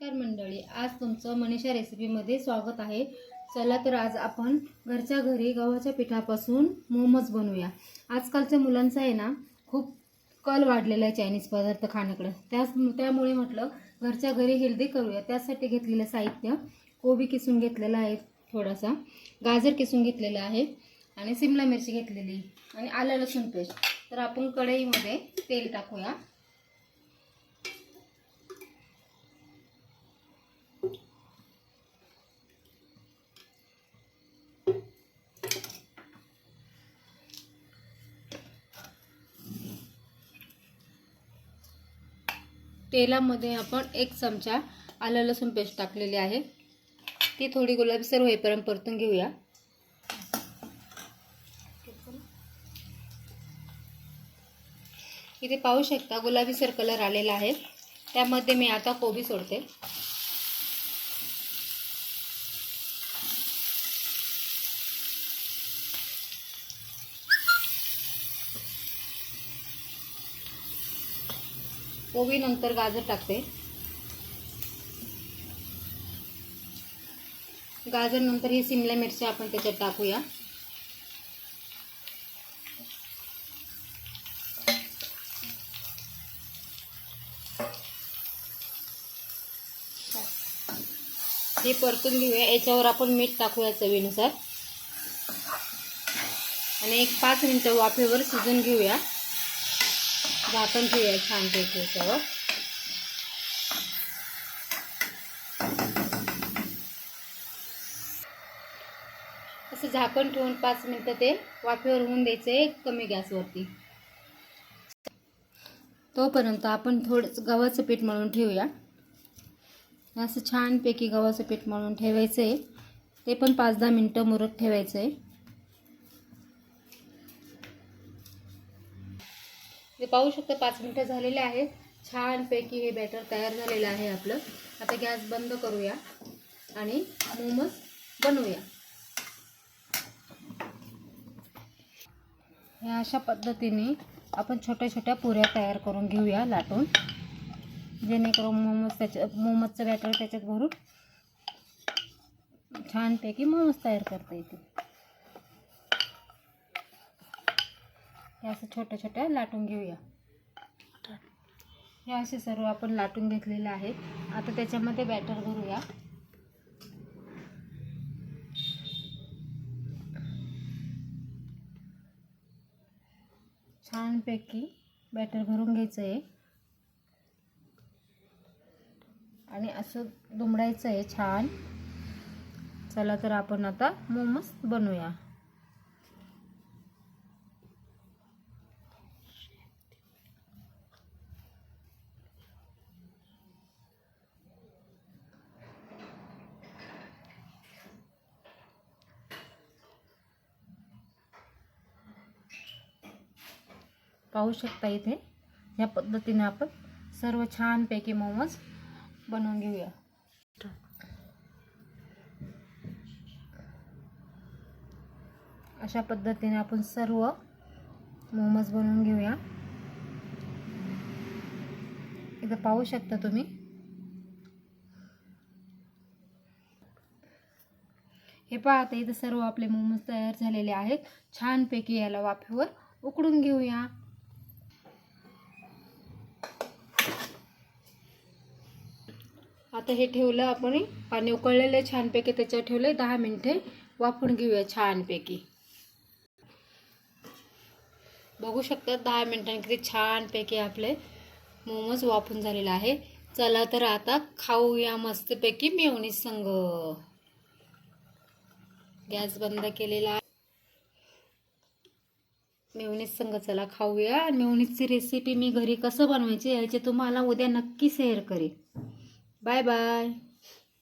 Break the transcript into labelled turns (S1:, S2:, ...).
S1: नमस्कार मंडळी आज तुमचं मनीषा रेसिपीमध्ये स्वागत आहे. चला तर आज आपण घरच्या घरी गव्हाच्या पिठापासून मोमोज बनवूया. आजकालच्या मुलांचा आहे ना खूप कल वाढलेला आहे चायनीज पदार्थ खाण्याकडं. त्याच त्यामुळे म्हटलं घरच्या घरी हेल्दी करूया. त्यासाठी घेतलेलं साहित्य कोबी किसून घेतलेला आहे थोडासा गाजर किसून घेतलेला आहे आणि सिमला मिरची घेतलेली आणि आलं लसूण पेस्ट. तर आपण कढईमध्ये तेल टाकूया. तेलामध्ये आपण एक चमचा आलं लसूण पेस्ट टाकलेली आहे. ती थोडी गुलाबीसर होईपर्यंत परतून घेऊया. इथे पाहू शकता गुलाबीसर कलर आलेला आहे. त्यामध्ये मी आता कोबी सोडते. कोबी नंतर गाजर टाकते. गाजर नंतर ही सिमला मिरची आपण त्याच्यात टाकूया. हे परतून घेऊया. याच्यावर आपण मीठ टाकूया चवीनुसार. आणि एक पाच मिनटं वाफेवर शिजून घेऊया. वाटण ठेवूया छानपैकी याच्यावर. असं झाकण ठेवून पाच मिनटं ते वाफेवर होऊन द्यायचे कमी गॅसवरती. तोपर्यंत आपण थोडं गव्हाचं पीठ मळून ठेवूया. असं छानपैकी गव्हाचं पीठ मळून ठेवायचं आहे ते पण पाच दहा मिनटं मुरत ठेवायचं आहे ते पाहू शकता पाच मिनटं झालेले आहेत. छानपैकी हे बॅटर तयार झालेलं आहे आपलं. आता गॅस बंद करूया आणि मोमोज बनवूया. ह्या अशा पद्धतीने आपण छोट्या छोट्या पुऱ्या तयार करून घेऊया लाटून. जेणेकरून मोमोज त्याच्या मोमोजचं बॅटर त्याच्यात भरून छानपैकी मोमोज तयार करता येतील. हे असं छोट्या छोट्या लाटून घेऊया. हे असे सर्व आपण लाटून घेतलेले आहेत. आता त्याच्यामध्ये बॅटर भरूया. छानपैकी बॅटर भरून घ्यायचं आहे आणि असं दुमडायचं आहे छान. चला तर आपण आता मोमोज बनवूया. पाहू शकता इथे. या पद्धतीने आपण सर्व छानपैकी मोमोज बनवून घेऊया. अशा पद्धतीने आपण सर्व मोमोज बनवून घेऊया. इथं पाहू शकता तुम्ही. हे पाहता इथं सर्व आपले मोमोज तयार झालेले आहेत. छानपैकी याला वाफेवर उकडून घेऊया. आता हे ठेवलं आपण. पाणी उकळलेलं छानपैकी त्याच्यावर ठेवलं दहा मिनटे वाफून घेऊया छानपैकी. बघू शकता दहा मिनटांनी किती छानपैकी आपले मोमोज वाफून झालेलं आहे. चला तर आता खाऊया मस्तपैकी मेवणी संग गॅस बंद केलेला आहे. मेवणीस संग चला खाऊया. आणि मेवणीची रेसिपी मी घरी कसं बनवायची याचे तुम्हाला उद्या नक्की शेअर करेन. Bye bye.